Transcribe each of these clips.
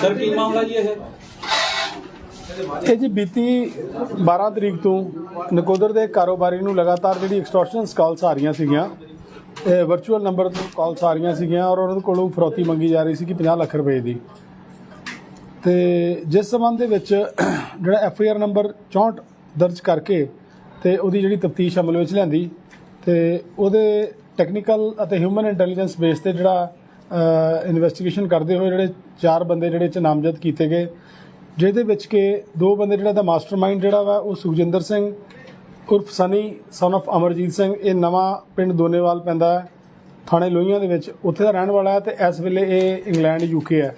Sir, ਕੀ ਮਾਮਲਾ ਜੀ ਇਹ? ਇਹ ਜੀ ਬੀਤੀ 12 ਤਰੀਕ ਤੋਂ ਨਕੋਦਰ ਦੇ ਕਾਰੋਬਾਰੀ ਨੂੰ ਲਗਾਤਾਰ ਜਿਹੜੀ ਐਕਸਟੋਰਸ਼ਨ ਕਾਲਸ ਆ ਰਹੀਆਂ ਸੀਗੀਆਂ, ਇਹ ਵਰਚੁਅਲ ਨੰਬਰ ਤੋਂ ਕਾਲਸ ਆ ਰਹੀਆਂ ਸੀਗੀਆਂ ਔਰ ਉਹਨਾਂ ਕੋਲੋਂ ਫਰੋਤੀ ਮੰਗੀ ਜਾ ਰਹੀ ਸੀ ਕਿ 50 ਲੱਖ ਰੁਪਏ ਦੀ। ਤੇ ਜਿਸ ਸਬੰਧ ਦੇ ਵਿੱਚ ਜਿਹੜਾ ਐਫ ਆਈ ਆਰ ਨੰਬਰ 64 ਦਰਜ ਕਰਕੇ ਤੇ ਉਹਦੀ ਜਿਹੜੀ ਤਫਤੀਸ਼ ਅਮਲ ਵਿੱਚ ਲਿਆਂਦੀ ਤੇ ਉਹਦੇ ਟੈਕਨੀਕਲ ਅਤੇ ਹਿਊਮਨ ਇੰਟੈਲੀਜੈਂਸ ਬੇਸ ਤੇ ਜਿਹੜਾ ਇਨਵੈਸਟੀਗੇਸ਼ਨ ਕਰਦੇ ਹੋਏ ਜਿਹੜੇ ਚਾਰ ਬੰਦੇ ਜਿਹੜੇ ਚ ਨਾਮਜ਼ਦ ਕੀਤੇ ਗਏ ਜਿਹਦੇ ਵਿੱਚ ਕਿ ਦੋ ਬੰਦੇ ਜਿਹੜਾ ਦਾ ਮਾਸਟਰਮਾਈਂਡ ਜਿਹੜਾ ਵਾ ਉਹ ਸੁਖਜਿੰਦਰ ਸਿੰਘ ਉਰਫ ਸਨੀ ਸਨ of ਅਮਰਜੀਤ ਸਿੰਘ ਇਹ ਨਵਾਂ ਪਿੰਡ ਦੋਨੇਵਾਲ ਪੈਂਦਾ ਹੈ ਥਾਣੇ ਲੋਹੀਆਂ ਦੇ ਵਿੱਚ ਉੱਥੇ ਦਾ ਰਹਿਣ ਵਾਲਾ ਹੈ ਤੇ ਇਸ ਵੇਲੇ ਇਹ ਇੰਗਲੈਂਡ ਯੂਕੇ ਹੈ।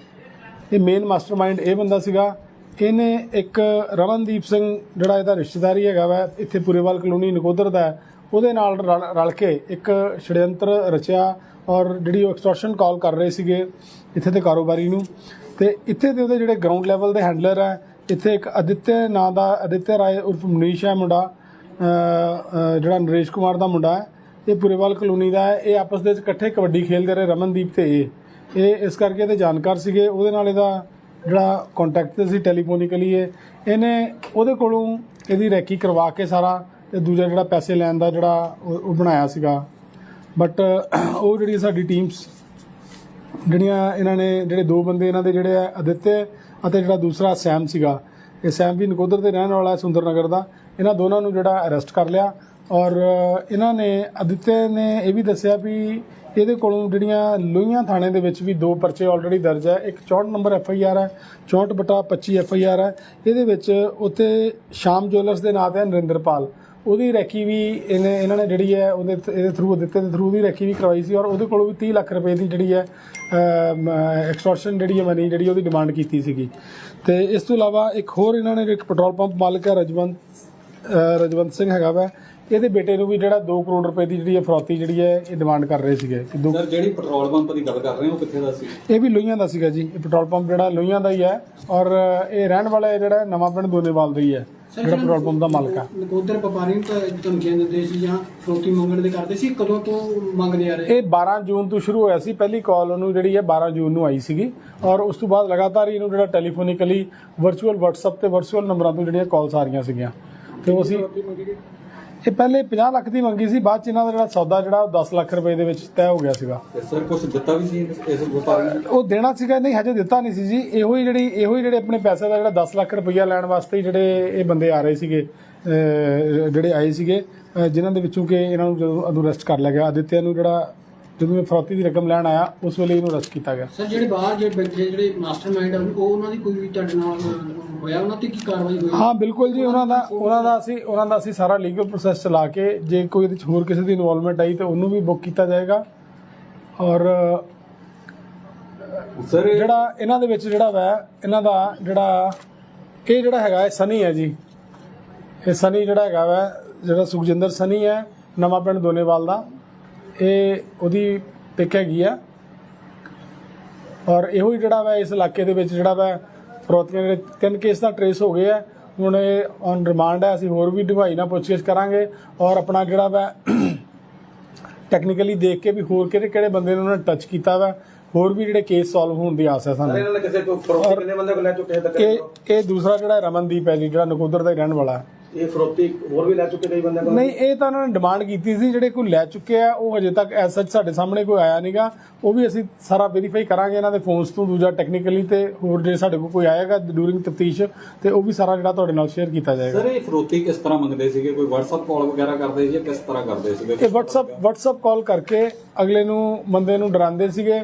ਇਹ ਮੇਨ ਮਾਸਟਰਮਾਈਂਡ ਇਹ ਬੰਦਾ ਸੀਗਾ। ਇਹਨੇ ਇੱਕ ਰਮਨਦੀਪ ਸਿੰਘ ਜਿਹੜਾ ਇਹਦਾ ਰਿਸ਼ਤੇਦਾਰੀ ਹੈਗਾ ਵਾ ਇੱਥੇ ਪੁਰੇਵਾਲ ਕਲੋਨੀ ਨਕੋਦਰ ਦਾ ਹੈ, ਉਹਦੇ ਨਾਲ ਰਲ- ਰਲ ਕੇ ਇੱਕ ਛੜਯੰਤਰ ਰਚਿਆ ਔਰ ਜਿਹੜੀ ਉਹ ਐਕਸਟੋਰਸ਼ਨ ਕਾਲ ਕਰ ਰਹੇ ਸੀਗੇ ਇੱਥੇ ਦੇ ਕਾਰੋਬਾਰੀ ਨੂੰ। ਤੇ ਇੱਥੇ ਦੇ ਉਹਦੇ ਜਿਹੜੇ ਗਰਾਊਂਡ ਲੈਵਲ ਦੇ ਹੈਂਡਲਰ ਹੈ, ਇੱਥੇ ਇੱਕ ਅਦਿੱਤਯ ਨਾਂ ਦਾ ਅਦਿੱਤਯ ਰਾਏ ਉਰਫ ਮਨੀਸ਼ ਹੈ ਮੁੰਡਾ ਜਿਹੜਾ ਨਰੇਸ਼ ਕੁਮਾਰ ਦਾ ਮੁੰਡਾ ਹੈ। ਇਹ ਪੁਰੇਵਾਲ ਕਲੋਨੀ ਦਾ ਹੈ। ਇਹ ਆਪਸ ਦੇ ਵਿੱਚ ਇਕੱਠੇ ਕਬੱਡੀ ਖੇਡਦੇ ਰਹੇ ਰਮਨਦੀਪ ਤੇ ਇਹ। ਇਹ ਇਸ ਕਰਕੇ ਇਹਦੇ ਜਾਣਕਾਰ ਸੀਗੇ। ਉਹਦੇ ਨਾਲ ਇਹਦਾ ਜਿਹੜਾ ਕੰਟੈਕਟ ਸੀ ਟੈਲੀਫੋਨਿਕਲੀ ਇਹ। ਇਹਨੇ ਉਹਦੇ ਕੋਲੋਂ ਇਹਦੀ ਰੈਕੀ ਕਰਵਾ ਕੇ ਸਾਰਾ ਤੇ ਦੂਜਾ ਜਿਹੜਾ ਪੈਸੇ ਲੈਣ ਦਾ ਜਿਹੜਾ ਉਹ ਉਹ ਬਣਾਇਆ ਸੀਗਾ। ਬਟ ਉਹ ਜਿਹੜੀ ਸਾਡੀ ਟੀਮਸ ਜਿਹੜੀਆਂ ਇਹਨਾਂ ਨੇ ਜਿਹੜੇ ਦੋ ਬੰਦੇ ਇਹਨਾਂ ਦੇ ਜਿਹੜੇ ਆ ਅਦਿੱਤਯ ਅਤੇ ਜਿਹੜਾ ਦੂਸਰਾ ਸੈਮ ਸੀਗਾ। ਇਹ ਸੈਮ ਵੀ ਨਕੋਦਰ ਦੇ ਰਹਿਣ ਵਾਲਾ ਹੈ ਸੁੰਦਰ ਨਗਰ ਦਾ। ਇਹਨਾਂ ਦੋਨਾਂ ਨੂੰ ਜਿਹੜਾ ਅਰੈਸਟ ਕਰ ਲਿਆ। ਔਰ, ਇਹਨਾਂ ਨੇ ਅਦਿੱਤਯ ਨੇ ਇਹ ਵੀ ਦੱਸਿਆ ਵੀ ਇਹਦੇ ਕੋਲੋਂ ਜਿਹੜੀਆਂ ਲੋਹੀਆਂ ਥਾਣੇ ਦੇ ਵਿੱਚ ਵੀ ਦੋ ਪਰਚੇ ਆਲਰੇਡੀ ਦਰਜ ਹੈ। ਇੱਕ 64 ਨੰਬਰ ਐਫ ਆਈ ਆਰ ਹੈ 64 ਬਟਾ 25 ਐਫ ਆਈ ਆਰ ਹੈ। ਇਹਦੇ ਵਿੱਚ ਉੱਤੇ ਸ਼ਾਮ ਜੁਐਲਰਸ ਦੇ ਨਾਂ ਤੇ ਹੈ ਨਰਿੰਦਰਪਾਲ। ਉਹਦੀ ਰੈਕੀ ਵੀ ਇਹਨੇ ਇਹਨਾਂ ਨੇ ਜਿਹੜੀ ਹੈ ਉਹਦੇ ਇਹਦੇ ਥਰੂ ਦਿੱਤੇ ਦੇ ਥਰੂ ਦੀ ਰੈਕੀ ਵੀ ਕਰਵਾਈ ਸੀ ਔਰ ਉਹਦੇ ਕੋਲੋਂ ਵੀ 30 ਲੱਖ ਰੁਪਏ ਦੀ ਜਿਹੜੀ ਹੈ ਐਕਸਟੋਰਸ਼ਨ ਜਿਹੜੀ ਹੈ ਮਨੀ ਜਿਹੜੀ ਉਹਦੀ ਡਿਮਾਂਡ ਕੀਤੀ ਸੀਗੀ। ਤੇ ਇਸ ਤੋਂ ਇਲਾਵਾ ਇੱਕ ਹੋਰ ਇਹਨਾਂ ਨੇ ਇੱਕ ਪੈਟਰੋਲ ਪੰਪ ਮਾਲਕ ਹੈ ਰਜਵੰਤ ਰਜਵੰਤ ਸਿੰਘ ਹੈਗਾ ਵਾ। ਇਹਦੇ ਬੇਟੇ ਨੂੰ ਵੀ ਜਿਹੜਾ 2 ਕਰੋੜ ਰੁਪਏ ਦੀ ਜਿਹੜੀ ਹੈ ਫਰੌਤੀ ਜਿਹੜੀ ਹੈ ਇਹ ਡਿਮਾਂਡ ਕਰ ਰਹੇ ਸੀਗੇ। ਸਰ ਜਿਹੜੀ ਪੈਟਰੋਲ ਪੰਪ ਦੀ ਗੱਲ ਕਰ ਰਹੇ ਹੋ ਕਿੱਥੇ ਦਾ ਸੀ? ਇਹ ਵੀ ਲੋਹੀਆਂ ਦਾ ਸੀਗਾ ਜੀ। ਇਹ ਪੈਟਰੋਲ ਪੰਪ ਜਿਹੜਾ ਲੋਹੀਆਂ ਦਾ ਹੀ ਹੈ ਔਰ ਇਹ ਰਹਿਣ ਵਾਲਾ ਜਿਹੜਾ ਨਵਾਂ ਪਿੰਡ ਦੋਨੇਵਾਲ ਦਾ ਹੀ ਹੈ। ਜਿਹੜਾ ਪੈਟਰੋਲ ਪੰਪ ਦਾ ਮਾਲਕ ਹੈ ਨਕੋਦਰ ਵਪਾਰੀ ਨੂੰ ਤਾਂ ਧਮਕੀਆਂ ਦਿੰਦੇ ਸੀ ਜਾਂ ਫਰੋਤੀ ਮੰਗਣ ਦੇ ਕਰਦੇ ਸੀ ਕਦੋਂ ਤੋਂ ਮੰਗਦੇ ਆ ਰਹੇ? ਇਹ 12 ਜੂਨ ਤੋਂ ਸ਼ੁਰੂ ਹੋਇਆ ਸੀ ਪਹਿਲੀ ਕਾਲ ਉਹਨੂੰ ਜਿਹੜੀ ਹੈ 12 ਜੂਨ ਨੂੰ ਆਈ ਸੀਗੀ। ਔਰ ਉਸ ਤੋਂ ਬਾਅਦ ਲਗਾਤਾਰ ਹੀ ਇਹਨੂੰ ਜਿਹੜਾ ਟੈਲੀਫੋਨਿਕਲੀ ਵਰਚੁਅਲ WhatsApp ਤੇ ਵਰਚੁਅਲ ਨੰਬਰਾਂ ਤੋਂ ਜਿਹੜੀਆਂ ਕਾਲਸ ਆ ਰਹੀਆਂ ਸੀਗੀਆਂ। ਤੇ ਉਹ ਅਸੀਂ ਇਹ ਪਹਿਲੇ 50 ਲੱਖ ਦੀ ਮੰਗੀ ਸੀ ਬਾਅਦ ਚ ਇਹਨਾਂ ਦਾ ਜਿਹੜਾ ਸੌਦਾ ਜਿਹੜਾ ਉਹ 10 ਲੱਖ ਰੁਪਏ ਦੇ ਵਿੱਚ ਤੈਅ ਹੋ ਗਿਆ ਸੀਗਾ। ਤੇ ਸਰ ਕੁਝ ਦਿੱਤਾ ਵੀ ਸੀ ਇਸ ਵਪਾਰੀ ਨੂੰ? ਉਹ ਦੇਣਾ ਸੀਗਾ ਨਹੀਂ ਹਜੇ ਦਿੱਤਾ ਨਹੀਂ ਸੀ ਜੀ। ਇਹੋ ਹੀ ਜਿਹੜੀ ਇਹੋ ਹੀ ਜਿਹੜੇ ਆਪਣੇ ਪੈਸੇ ਦਾ ਜਿਹੜਾ 10 ਲੱਖ ਰੁਪਈਆ ਲੈਣ ਵਾਸਤੇ ਹੀ ਜਿਹੜੇ ਇਹ ਬੰਦੇ ਆ ਰਹੇ ਸੀਗੇ ਅਹ ਜਿਹੜੇ ਆਏ ਸੀਗੇ ਅਹ ਜਿਨ੍ਹਾਂ ਦੇ ਵਿੱਚੋਂ ਕਿ ਇਹਨਾਂ ਨੂੰ ਜਦੋਂ ਅਦੋਂ ਅਰੈਸਟ ਕਰ ਲਿਆ ਗਿਆ। ਆਦਿਤਿਆ ਨੂੰ ਜਿਹੜਾ ਜਦੋਂ ਇਹ ਫਰੌਤੀ ਦੀ ਰਕਮ ਲੈਣ ਆਇਆ ਉਸ ਵੇਲੇ ਇਹਨੂੰ ਅਰੈਸਟ ਕੀਤਾ ਗਿਆ। ਸਰ ਜਿਹੜੇ ਬਾਹਰ ਜਿਹੜੇ ਬੈਠੇ ਜਿਹੜੇ ਮਾਸਟਰਮਾਈਂਡ ਉਹ ਉਹਨਾਂ ਦੀ ਕੋਈ ਵੀ ਤੁਹਾਡੇ ਨਾਲ ਹੋਇਆ? ਉਹਨਾਂ ਤੇ ਕੀ ਕਾਰਵਾਈ ਹੋਈ? ਹਾਂ ਬਿਲਕੁਲ ਜੀ ਉਹਨਾਂ ਦਾ ਉਹਨਾਂ ਦਾ ਅਸੀਂ ਉਹਨਾਂ ਦਾ ਅਸੀਂ ਸਾਰਾ ਲੀਗਲ ਪ੍ਰੋਸੈਸ ਚਲਾ ਕੇ ਜੇ ਕੋਈ ਇਹਦੇ 'ਚ ਹੋਰ ਕਿਸੇ ਦੀ ਇਨਵੋਲਵਮੈਂਟ ਆਈ ਤੇ ਉਹਨੂੰ ਵੀ ਬੁੱਕ ਕੀਤਾ ਜਾਏਗਾ। ਔਰ ਸਰ ਜਿਹੜਾ ਇਹਨਾਂ ਦੇ ਵਿੱਚ ਜਿਹੜਾ ਵਾ ਇਹਨਾਂ ਦਾ ਜਿਹੜਾ ਇਹ ਜਿਹੜਾ ਹੈਗਾ ਇਹ ਸਨੀ ਹੈ ਜੀ। ਇਹ ਸਨੀ ਜਿਹੜਾ ਹੈਗਾ ਵਾ ਜਿਹੜਾ ਸੁਖਜਿੰਦਰ ਸਨੀ ਹੈ ਨਵਾਂ ਪਿੰਡ ਦੋਨੇਵਾਲ ਦਾ। ਇਹ ਉਹਦੀ ਪਿਕ ਹੈਗੀ ਆ। ਔਰ ਇਹੋ ਹੀ ਜਿਹੜਾ ਵਾ ਇਸ ਇਲਾਕੇ ਦੇ ਵਿੱਚ ਜਿਹੜਾ ਵਾ ਫਰੋਤੀਆਂ ਦੇ ਤਿੰਨ ਕੇਸ ਦਾ ਟਰੇਸ ਹੋ ਗਏ ਆ। ਹੁਣ ਇਹ ਔਨ ਰਿਮਾਂਡ ਹੈ ਅਸੀਂ ਹੋਰ ਵੀ ਢਵਾਈ ਨਾਲ ਪੁੱਛਗਿੱਛ ਕਰਾਂਗੇ। ਔਰ ਆਪਣਾ ਜਿਹੜਾ ਵਾ ਟੈਕਨੀਕਲੀ ਦੇਖ ਕੇ ਵੀ ਹੋਰ ਕਿਹੜੇ ਕਿਹੜੇ ਬੰਦੇ ਨੂੰ ਉਹਨਾਂ ਨੇ ਟੱਚ ਕੀਤਾ ਵਾ ਹੋਰ ਵੀ ਜਿਹੜੇ ਕੇਸ ਸੋਲਵ ਹੋਣ ਦੀ ਆਸ ਹੈ ਸਾਨੂੰ। ਇਹਨਾਂ ਨੇ ਕਿਸੇ ਤੋਂ ਫਰੋਤੀ ਕਿੰਨੇ ਬੰਦੇ ਕੋਲ ਲੈ ਚੁੱਕੇ ਤੱਕ ਇਹ ਇਹ ਦੂਸਰਾ ਜਿਹੜਾ ਰਮਨਦੀਪ ਹੈ ਜੀ ਜਿਹੜਾ ਨਕੋਦਰ ਦਾ ਹੀ ਰਹਿਣ ਵਾਲਾ। ਹੈ ਇਹ ਫਰੋਤੀ ਹੋਰ ਵੀ ਲੈ ਚੁੱਕੇ ਕਈ ਬੰਦੇ ਕੋਲ? ਨਹੀਂ ਇਹ ਤਾਂ ਉਹਨਾਂ ਨੇ ਡਿਮਾਂਡ ਕੀਤੀ ਸੀ ਜਿਹੜੇ ਕੋਈ ਲੈ ਚੁੱਕੇ ਆ ਉਹ ਹਜੇ ਤੱਕ ਐਸ ਸੱਚ ਸਾਡੇ ਸਾਹਮਣੇ ਕੋਈ ਆਇਆ ਨਹੀਂਗਾ ਉਹ ਵੀ ਅਸੀਂ ਸਾਰਾ ਵੈਰੀਫਾਈ ਕਰਾਂਗੇ ਇਹਨਾਂ ਦੇ ਫੋਨਸ ਤੋਂ ਦੂਜਾ ਟੈਕਨੀਕਲੀ ਤੇ ਹੋਰ ਜੇ ਸਾਡੇ ਕੋਲ ਕੋਈ ਆਏਗਾ ਡੂਰਿੰਗ ਤਫਤੀਸ਼ ਤੇ ਉਹ ਵੀ ਸਾਰਾ ਜਿਹੜਾ ਤੁਹਾਡੇ ਨਾਲ ਸ਼ੇਅਰ ਕੀਤਾ ਜਾਏਗਾ। ਸਰ ਇਹ ਫਰੋਤੀ ਕਿਸ ਤਰ੍ਹਾਂ ਮੰਗਦੇ ਸੀਗੇ? ਕੋਈ WhatsApp ਕਾਲ ਵਗੈਰਾ ਕਰਦੇ ਸੀ ਜਾਂ ਕਿਸ ਤਰ੍ਹਾਂ ਕਰਦੇ ਸੀਗੇ? ਇਹ WhatsApp WhatsApp ਕਾਲ ਕਰਕੇ ਅਗਲੇ ਨੂੰ ਬੰਦੇ ਨੂੰ ਡਰਾਉਂਦੇ ਸੀਗੇ।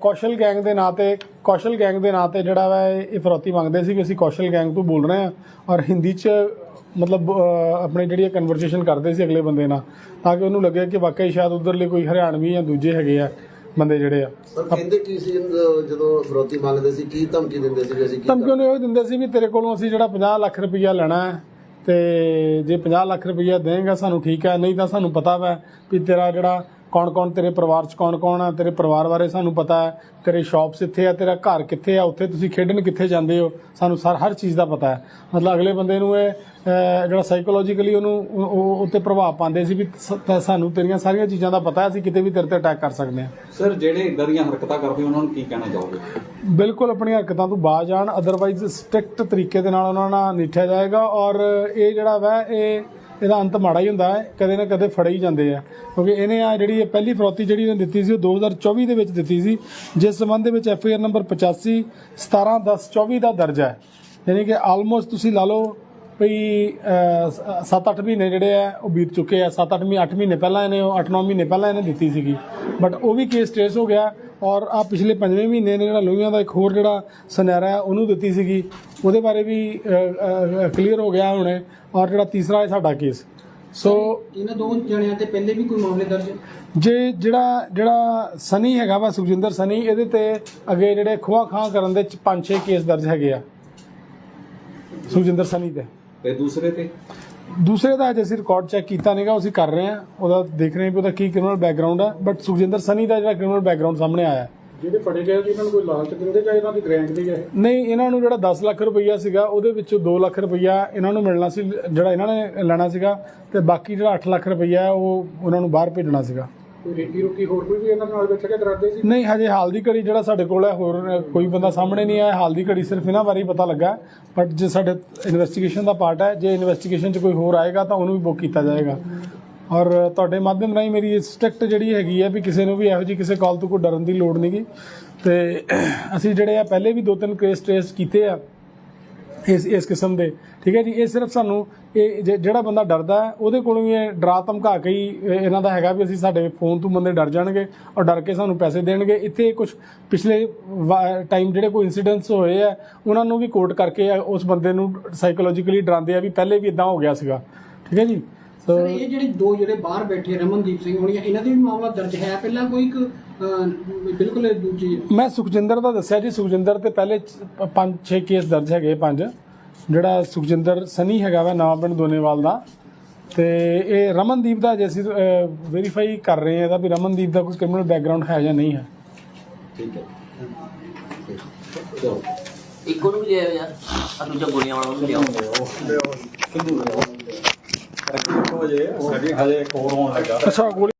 ਕੌਸ਼ਲ ਗੈਂਗ ਦੇ ਨਾਂ ਤੇ ਕੌਸ਼ਲ ਗੈਂਗ ਦੇ ਨਾਂ ਤੇ ਜਿਹੜਾ ਵਾ ਇਹ ਫਰੌਤੀ ਮੰਗਦੇ ਸੀ ਕਿ ਅਸੀਂ ਕੌਸ਼ਲ ਗੈਂਗ ਤੋਂ ਬੋਲ ਰਹੇ ਹਾਂ ਔਰ ਹਿੰਦੀ 'ਚ ਮਤਲਬ ਆਪਣੀ ਜਿਹੜੀ ਕਨਵਰਸੇਸ਼ਨ ਕਰਦੇ ਸੀ ਅਗਲੇ ਬੰਦੇ ਨਾਲ ਤਾਂ ਕਿ ਉਹਨੂੰ ਲੱਗੇ ਕਿ ਵਾਕਈ ਸ਼ਾਇਦ ਉਧਰਲੇ ਕੋਈ ਹਰਿਆਣਵੀ ਜਾਂ ਦੂਜੇ ਹੈਗੇ ਆ ਬੰਦੇ ਜਿਹੜੇ ਆ। ਪਰ ਕਹਿੰਦੇ ਕੀ ਸੀ ਜਦੋਂ ਫਰੋਤੀ ਮੰਗਦੇ ਸੀ ਕੀ ਧਮਕੀ ਦਿੰਦੇ ਸੀ ਅਸੀਂ ਕੀ ਧਮਕੀ ਉਹਨੇ ਉਹ ਦਿੰਦੇ ਸੀ ਵੀ ਤੇਰੇ ਕੋਲੋਂ ਅਸੀਂ ਜਿਹੜਾ 50 ਲੱਖ ਰੁਪਈਆ ਲੈਣਾ ਹੈ ਤੇ ਜੇ 50 ਲੱਖ ਰੁਪਈਆ ਦੇਂਗਾ ਸਾਨੂੰ ਠੀਕ ਹੈ ਨਹੀਂ ਤਾਂ ਸਾਨੂੰ ਪਤਾ ਵਾ ਵੀ ਤੇਰਾ ਜਿਹੜਾ ਕੌਣ-ਕੌਣ ਤੇਰੇ ਪਰਿਵਾਰ 'ਚ ਕੌਣ-ਕੌਣ ਆ? ਤੇਰੇ ਪਰਿਵਾਰ ਬਾਰੇ ਸਾਨੂੰ ਪਤਾ ਹੈ। ਤੇਰੇ ਸ਼ਾਪਸ ਇੱਥੇ ਆ ਤੇਰਾ ਘਰ ਕਿੱਥੇ ਆ? ਉੱਥੇ ਤੁਸੀਂ ਖੇਡਣ ਕਿੱਥੇ ਜਾਂਦੇ ਹੋ? ਸਾਨੂੰ ਸਰ ਹਰ ਚੀਜ਼ ਦਾ ਪਤਾ ਹੈ। ਮਤਲਬ ਅਗਲੇ ਬੰਦੇ ਨੂੰ ਇਹ ਜਿਹੜਾ ਸਾਈਕੋਲੋਜੀਕਲੀ ਉਹਨੂੰ ਉਹ- ਉੱਤੇ ਪ੍ਰਭਾਵ ਪਾਉਂਦੇ ਸੀ ਵੀ ਸਾਨੂੰ ਤੇਰੀਆਂ ਸਾਰੀਆਂ ਚੀਜ਼ਾਂ ਦਾ ਪਤਾ ਹੈ ਅਸੀਂ ਕਿਤੇ ਵੀ ਤੇਰੇ ਤੇ ਅਟੈਕ ਕਰ ਸਕਦੇ ਹਾਂ। ਸਰ ਜਿਹੜੇ ਇਦਾਂ ਦੀਆਂ ਹਰਕਤਾਂ ਕਰਦੇ ਉਹਨਾਂ ਨੂੰ ਕੀ ਕਹਿਣਾ ਚਾਹੋਗੇ? ਬਿਲਕੁਲ ਆਪਣੀਆਂ ਹਰਕਤਾਂ ਤੋਂ ਬਾਜ਼ ਆਣ ਅਦਰਵਾਈਜ਼ ਸਟ੍ਰਿਕਟ ਤਰੀਕੇ ਦੇ ਨਾਲ ਉਹਨਾਂ ਨਾਲ ਨਿਠਿਆ ਜਾਏਗਾ ਔਰ ਇਹ ਜਿਹੜਾ ਵਾ ਇਹ ਇਹਦਾ ਅੰਤ ਮਾੜਾ ਹੀ ਹੁੰਦਾ ਹੈ, ਕਦੇ ਨਾ ਕਦੇ ਫੜੇ ਹੀ ਜਾਂਦੇ ਆ। ਕਿਉਂਕਿ ਇਹਨੇ ਆ ਜਿਹੜੀ ਇਹ ਪਹਿਲੀ ਫਰੋਤੀ ਜਿਹੜੀ ਇਹਨੇ ਦਿੱਤੀ ਸੀ, ਉਹ 2024 ਦੇ ਵਿੱਚ ਦਿੱਤੀ ਸੀ, ਜਿਸ ਸੰਬੰਧ ਦੇ ਵਿੱਚ ਐਫ ਆਈ ਆਰ ਨੰਬਰ 85 17 10 24 ਦਾ ਦਰਜ ਹੈ। ਯਾਨੀ ਕਿ ਆਲਮੋਸਟ ਤੁਸੀਂ ਲਾ ਲਓ ਵੀ 7-8 ਮਹੀਨੇ ਜਿਹੜੇ ਆ, ਉਹ ਬੀਤ ਚੁੱਕੇ ਆ। 7-8 ਮਹੀਨੇ 8 ਮਹੀਨੇ ਪਹਿਲਾਂ ਇਹਨੇ 8-9 ਮਹੀਨੇ ਪਹਿਲਾਂ ਇਹਨੇ ਦਿੱਤੀ ਸੀਗੀ। ਬਟ ਉਹ ਵੀ ਕੇਸ ਟ੍ਰੇਸ ਹੋ ਗਿਆ। ਔਰ ਆ ਪਿਛਲੇ ਪੰਜਵੇਂ ਮਹੀਨੇ ਨੇ ਜਿਹੜਾ ਲੋਹੀਆਂ ਦਾ ਇੱਕ ਹੋਰ ਜਿਹੜਾ ਸੁਨਹਿਰਾ ਹੈ ਉਹਨੂੰ ਦਿੱਤੀ ਸੀਗੀ। ਉਹਦੇ ਬਾਰੇ ਵੀ ਕਲੀਅਰ ਹੋ ਗਿਆ ਹੁਣੇ। ਔਰ ਜਿਹੜਾ ਤੀਸਰਾ ਹੈ ਸਾਡਾ ਕੇਸ ਸੋ ਇਹਨਾਂ ਦੋ ਜਣਿਆਂ ਤੇ ਪਹਿਲੇ ਵੀ ਕੋਈ ਮਾਮਲੇ ਦਰਜ? ਜੇ ਜਿਹੜਾ ਜਿਹੜਾ ਸਨੀ ਹੈਗਾ ਵਾ ਸੁਖਜਿੰਦਰ ਸਨੀ ਇਹਦੇ ਤੇ ਅੱਗੇ ਜਿਹੜੇ ਖੋਆ ਖਾਂ ਕਰਨ ਦੇ 5-6 ਕੇਸ ਦਰਜ ਹੈਗੇ ਆ। ਸੁਖਜਿੰਦਰ ਸਨੀ ਤੇ ਤੇ ਦੂਸਰੇ ਤੇ? ਦੂਸਰੇ ਦਾ ਅਜੇ ਅਸੀਂ ਰਿਕਾਰਡ ਚੈੱਕ ਕੀਤਾ ਨਹੀਂਗਾ ਅਸੀਂ ਕਰ ਰਹੇ ਹਾਂ। ਉਹਦਾ ਦੇਖ ਰਹੇ ਹਾਂ ਕਿ ਉਹਦਾ ਕੀ ਕ੍ਰਿਮੀਨਲ ਬੈਕਗ੍ਰਾਉਂਡ ਹੈ ਬਟ ਸੁਖਜਿੰਦਰ ਸਨੀ ਦਾ ਜਿਹੜਾ ਕ੍ਰਿਮੀਨਲ ਬੈਕਗ੍ਰਾਉਂਡ ਸਾਹਮਣੇ ਆਇਆ। ਹੈ ਜਿਹੜੇ ਫੜੇ ਗਏ ਸੀ ਇਹਨਾਂ ਨੂੰ ਕੋਈ ਲਾਲਚ ਦਿੰਦੇ ਜਾਂ ਇਹਨਾਂ ਦੀ ਗ੍ਰੈਂਟ ਦੀ ਹੈ? ਨਹੀਂ ਇਹਨਾਂ ਨੂੰ ਜਿਹੜਾ 10 ਲੱਖ ਰੁਪਈਆ ਸੀਗਾ ਉਹਦੇ ਵਿੱਚੋਂ 2 ਲੱਖ ਰੁਪਈਆ ਇਹਨਾਂ ਨੂੰ ਮਿਲਣਾ ਸੀ ਜਿਹੜਾ ਇਹਨਾਂ ਨੇ ਲੈਣਾ ਸੀਗਾ। ਤੇ ਬਾਕੀ ਜਿਹੜਾ 8 ਲੱਖ ਰੁਪਈਆ ਉਹ ਉਹਨਾਂ ਨੂੰ ਬਾਹਰ ਭੇਜਣਾ ਸੀਗਾ। ਕੋਈ ਰੇਕੀ ਰੁਕੀ ਹੋਰ ਕੋਈ ਵੀ ਇਹਨਾਂ ਨਾਲ ਵਿੱਚ ਕੇ ਕਰਾਦੇ ਸੀ? ਨਹੀਂ, ਹਜੇ ਹਾਲ ਦੀ ਘੜੀ ਜਿਹੜਾ ਸਾਡੇ ਕੋਲ ਹੈ, ਹੋਰ ਕੋਈ ਬੰਦਾ ਸਾਹਮਣੇ ਨਹੀਂ ਆਇਆ। ਹਾਲ ਦੀ ਘੜੀ ਸਿਰਫ ਇਹਨਾਂ ਬਾਰੇ ਹੀ ਪਤਾ ਲੱਗਾ। ਬਟ ਜੇ ਸਾਡੇ ਇਨਵੈਸਟੀਗੇਸ਼ਨ ਦਾ ਪਾਰਟ ਹੈ, ਜੇ ਇਨਵੈਸਟੀਗੇਸ਼ਨ 'ਚ ਕੋਈ ਹੋਰ ਆਏਗਾ ਤਾਂ ਉਹਨੂੰ ਵੀ ਬੁੱਕ ਕੀਤਾ ਜਾਏਗਾ। ਔਰ ਤੁਹਾਡੇ ਮਾਧਿਅਮ ਰਾਹੀਂ ਮੇਰੀ ਸਟ੍ਰਿਕਟ ਜਿਹੜੀ ਹੈਗੀ ਹੈ ਵੀ ਕਿਸੇ ਨੂੰ ਵੀ ਇਹੋ ਜਿਹੀ ਕਿਸੇ ਕਾਲ ਤੋਂ ਕੋਈ ਡਰਨ ਦੀ ਲੋੜ ਨਹੀਂਗੀ ਤੇ ਅਸੀਂ ਜਿਹੜੇ ਆ, ਪਹਿਲੇ ਵੀ ਦੋ ਤਿੰਨ ਕੇਸ ਟ੍ਰੇਸ ਕੀਤੇ ਆ। ਇਸ ਇਸ ਕਿਸਮ ਦੇ। ਠੀਕ ਹੈ ਜੀ? ਇਹ ਸਿਰਫ ਸਾਨੂੰ ਇਹ ਜਿਹੜਾ ਬੰਦਾ ਡਰਦਾ ਹੈ ਉਹਦੇ ਕੋਲੋਂ ਵੀ ਇਹ ਡਰਾ ਧਮਕਾ ਕੇ ਹੀ ਇਹ- ਇਹਨਾਂ ਦਾ ਹੈਗਾ ਵੀ ਅਸੀਂ ਸਾਡੇ ਫੋਨ ਤੋਂ ਬੰਦੇ ਡਰ ਜਾਣਗੇ ਔਰ ਡਰ ਕੇ ਸਾਨੂੰ ਪੈਸੇ ਦੇਣਗੇ। ਇੱਥੇ ਕੁਝ ਪਿਛਲੇ ਟਾਈਮ ਜਿਹੜੇ ਕੋਈ ਇਨਸੀਡੈਂਟਸ ਹੋਏ ਆ ਉਹਨਾਂ ਨੂੰ ਵੀ ਕੋਟ ਕਰਕੇ ਉਸ ਬੰਦੇ ਨੂੰ ਸਾਈਕੋਲੋਜੀਕਲੀ ਡਰਾਉਂਦੇ ਆ ਵੀ ਪਹਿਲੇ ਵੀ ਇਦਾਂ ਹੋ ਗਿਆ ਸੀਗਾ। ਠੀਕ ਹੈ ਜੀ? ਸੋ ਸਰ ਇਹ ਜਿਹੜੇ ਦੋ ਜਿਹੜੇ ਬਾਹਰ ਬੈਠੇ ਰਮਨਦੀਪ ਸਿੰਘ ਹੋਣੀਆਂ ਇਹਨਾਂ ਦੇ ਵੀ ਮਾਮਲਾ ਦਰਜ ਹੈ? ਪਹਿਲਾਂ ਕੋਈ ਇੱਕ ਬਿਲਕੁਲ ਇਹ ਦੂਜੀ ਮੈਂ ਸੁਖਜਿੰਦਰ ਦਾ ਦੱਸਿਆ ਜੀ ਸੁਖਜਿੰਦਰ ਤੇ ਪਹਿਲੇ 5-6 ਕੇਸ ਦਰਜ ਹੈਗੇ ਪੰਜ। ਜਿਹੜਾ ਸੁਖਜਿੰਦਰ ਸਨੀ ਹੈਗਾ ਵਾ ਨਵਾਂ ਪਿੰਡ ਦੋਨੇਵਾਲ ਦਾ। ਤੇ ਇਹ ਰਮਨਦੀਪ ਦਾ ਜੇ ਅਸੀਂ ਵੈਰੀਫਾਈ ਕਰ ਰਹੇ ਹਾਂ ਇਹਦਾ ਵੀ ਰਮਨਦੀਪ ਦਾ ਕੋਈ ਕ੍ਰਿਮੀਨਲ ਬੈਕਗ੍ਰਾਉਂਡ ਹੈ ਜਾਂ ਨਹੀਂ ਹੈ। ਠੀਕ ਹੈ। ਚਲੋ। ਇੱਕੋ ਨੂੰ ਵੀ ਲਿਆਓ ਯਾਰ ਆ ਦੂਜਾ ਗੋਲੀਆਂ ਵਾਲਾ ਨੂੰ ਲਿਆਓ। ਕਿੰਨੂ ਇੱਕ ਵਜੇ ਸਾਡੀ ਹਜੇ ਇੱਕ ਹੋਰ ਹੋਣ ਲੱਗਾ। ਅੱਛਾ ਗੋਲੀ